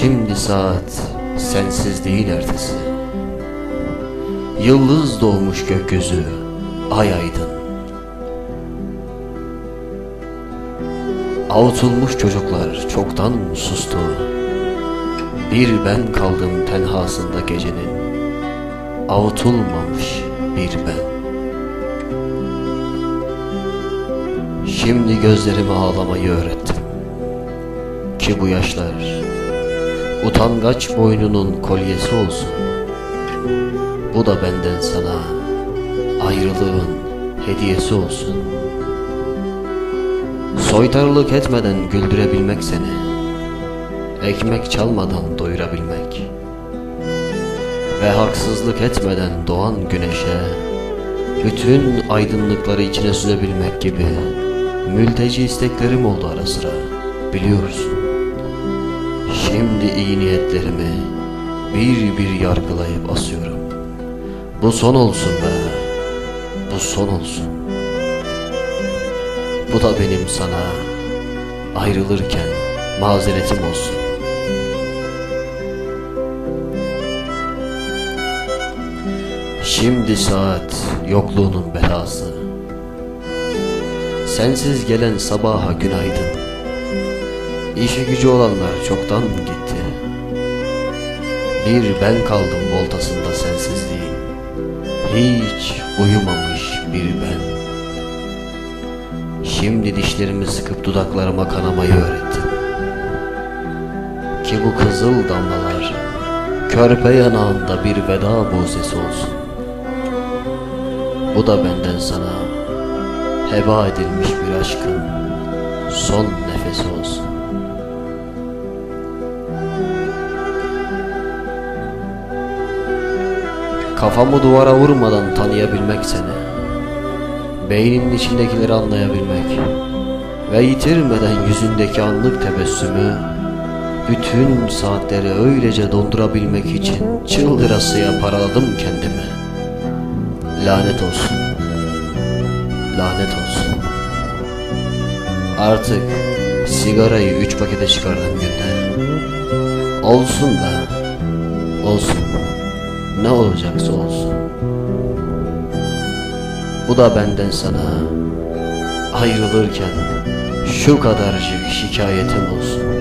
Şimdi saat sensiz değil ertesi. Yıldız doğmuş gökyüzü ay aydın. Avutulmuş çocuklar çoktan sustu. Bir ben kaldım tenhasında gecenin. Avutulmamış bir ben. Şimdi gözlerime ağlamayı öğrettim. Ki bu yaşlar Utangaç boynunun kolyesi olsun. Bu da benden sana Ayrılığın hediyesi olsun. Soytarılık etmeden güldürebilmek seni Ekmek çalmadan doyurabilmek Ve haksızlık etmeden doğan güneşe Bütün aydınlıkları içine süzebilmek gibi Mülteci isteklerim oldu ara sıra Biliyorsun Şimdi iyi niyetlerimi bir bir yargılayıp asıyorum. Bu son olsun be. Bu son olsun. Bu da benim sana ayrılırken mazeretim olsun. Şimdi saat yokluğunun belası. Sensiz gelen sabaha günaydın. İşi gücü olanlar çoktan gitti. Bir ben kaldım voltasında sensizliğin. Hiç uyumamış bir ben. Şimdi dişlerimi sıkıp dudaklarıma kanamayı öğrettim. Ki bu kızıl damlalar körpe yanağında bir veda buzesi olsun. Bu da benden sana heba edilmiş bir aşkın son nefesi olsun. Kafamı duvara vurmadan tanıyabilmek seni. Beyninin içindekileri anlayabilmek. Ve yitirmeden yüzündeki anlık tebessümü Bütün saatleri öylece dondurabilmek için çıldırasıya paraladım kendimi. Lanet olsun. Lanet olsun. Artık sigarayı üç pakete çıkardım günde Olsun be Olsun ne olacaksa olsun. Bu da benden sana ayrılırken şu kadarcık şikayetim olsun.